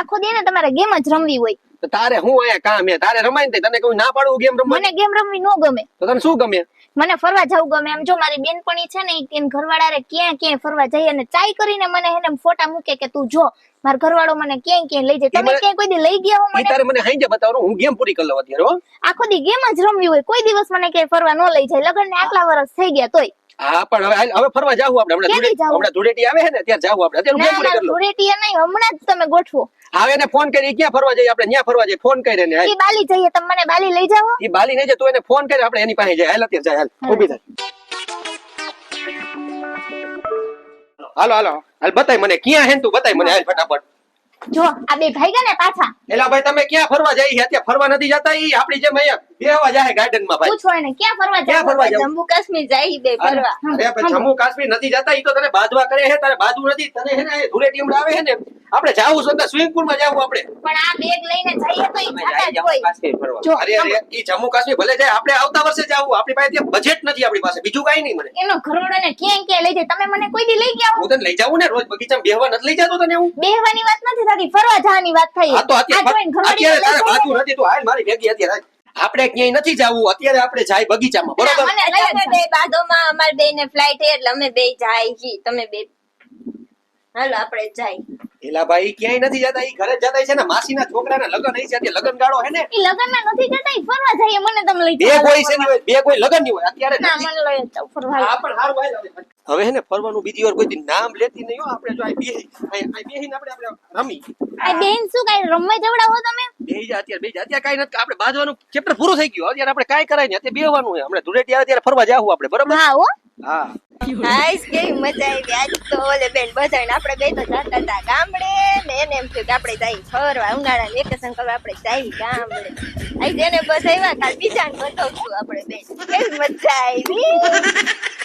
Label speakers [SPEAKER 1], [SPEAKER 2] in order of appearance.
[SPEAKER 1] આખો દે ને તમારે ગેમ જ રમવી હોય.
[SPEAKER 2] તો તારે હું અહીંયા કામ હે તારે રમાય ને તને કહું ના પાડું ગેમ રમવા
[SPEAKER 1] મને ગેમ રમવી નો ગમે.
[SPEAKER 2] તો તને શું ગમે?
[SPEAKER 1] મને ફરવા જવું ગમે. એમ જો મારી બેનપણી છે ને એન ઘરવાળા ક્યાં ક્યાં ફરવા જઈએ અને ચાઈ કરીને મને એને ફોટા મૂકે કે તું જો મારો ઘરવાળો મને ક્યાં ક્યાં લઈ જાય. તમે ક્યાં કોઈ દી લઈ ગયા હો મને?
[SPEAKER 2] તારે મને હાંજે બતાવવાનું હું ગેમ પૂરી કરી લઉં અત્યારે હો.
[SPEAKER 1] આખો દી ગેમ જ રમવી હોય. કોઈ દિવસ મને ક્યાંય ફરવા ન લઈ જાય. લગન ને આટલા વર્ષ થઈ ગયા તોય.
[SPEAKER 2] હા પણ હવે હવે ફરવા જાવું આપણે. હમણાં ધૂળેટી આવે છે ને? ત્યાં જાવું આપણે. અત્યારે ગેમ પૂરી કરી લઉં.
[SPEAKER 1] ધૂળેટી એ નહીં હમણાં જ તમે ગોઠવો.
[SPEAKER 2] હવે એને ફોન કરી ક્યાં ફરવા જઈએ આપણે? ન્યા ફરવા જઈએ? ફોન કરીને હાલ.
[SPEAKER 1] ઈ બાલી જઈએ તમે મને બાલી લઈ જાવો
[SPEAKER 2] ઈ બાલી નહીં જાય તું એને ફોન કરી આપણે એની પાસે જાય હાલ અત્યારે જાય હાલ. ઊભી થાય. હાલો હાલો. હાલ બતાય મને. ક્યાં હે તું? બતાય મને. હાલ ફટાફટ.
[SPEAKER 1] જો આ બે ભાઈ ગયા ને પાછા.
[SPEAKER 2] એલા ભાઈ તમે ક્યાં ફરવા જઈ છે? અત્યારે ફરવા નથી જતા ઈ? આપણી જેમ અહીંયા બેવા જાય ગાર્ડનમાં ભાઈ.
[SPEAKER 1] પૂછો એને ક્યાં ફરવા
[SPEAKER 2] ક્યાં ફરવા જાય
[SPEAKER 3] જમ્મુ કાશ્મીર જાય બે ફરવા.
[SPEAKER 2] અરે જમ્મુ કાશ્મીર નથી જતા. ઈ તો તને બાંધવા કરે છે તારે બાંધવું નથી. તને હે ને એ ધૂળેટી આવે છે ને આપણે જાવું છે સ્વિમિંગ પુલમાં જાવું આપણે.
[SPEAKER 1] પણ આ બેગ લઈને જઈએ તો ઈ
[SPEAKER 2] જમ્મુ કાશ્મીર ભલે જાય આપણે આવતા વર્ષે જાવું આપણી પાસે બજેટ નથી આપણી પાસે બીજું કાઈ નહીં મને.
[SPEAKER 1] એનો ઘરોડો ને ક્યાં ક્યાં લઈ જાય. તમે મને કોઈ દી લઈ ગયા હું
[SPEAKER 2] તને લઈ જાવું ને રોજ બગીચામાં બેહવા નથી લઈ જતો તને હું?
[SPEAKER 1] બેહવાની વાત નથી થતી ફરવા જવાની વાત થઈ.
[SPEAKER 2] આ તો અત્યારે તારે બાજુ નથી તો હાલ મારી ભેગી અત્યારે. આપણે ક્યાંય નથી જાવું અત્યારે આપણે જાય બગીચામાં બરોબર?
[SPEAKER 1] મને
[SPEAKER 3] બે બાદોમાં અમાર બેને ફ્લાઇટ એટલે અમે બે જાય છી તમે બે. હાલો આપણે જાય.
[SPEAKER 2] એલા ભાઈ ક્યાંય નથી જતા ઈ ઘરે જતા છે ને માસીના છોકરાના લગન હઈ છે લગન ગાળો હે ને?
[SPEAKER 1] ઈ લગનમાં નથી જતા ઈ ફરવા જઈએ મને તમે લઈ
[SPEAKER 2] બે કોઈ છે ને બે કોઈ લગનની હોય અત્યારે
[SPEAKER 1] ના મને લઈ જાવ ફરવા.
[SPEAKER 2] આ પણ હારું હાલ હવે. હે ને ફરવાનું બીજી વાર કોઈ નામ લેતી નહીં હો આપણે જો આ બે આ- બે ને આપણે આપણે રમી.
[SPEAKER 1] આ બેન શું કાંઈ રમવા જવડાવો તમે?
[SPEAKER 2] બે જા અત્યારે બે જા. અત્યારે કઈ નથી આપણે બાજવાનું ચેપ્ટર પૂરું થઈ ગયું. અત્યારે આપણે કઈ કરાય ને અત્યારે બેહવાનું હોય. હમણાં ધૂળેટી આવે ત્યારે ફરવા જાવું આપણે બરોબર?
[SPEAKER 1] હા હો.
[SPEAKER 2] હા.
[SPEAKER 3] હાઈસ કેવી મજા આવી. આજ તો ઓલે બેન બધાને આપણે બે તો જાતા હતા ગામડે. ને એને એમ થયું કે આપણે જઈ ફરવા ઉનાળા વેકેશન કરવા આપણે જઈ ગામડે. આઈ એને બસ આવ્યા કાલ બીજા બતાવશું આપણે બેન. કેવી મજા આવી.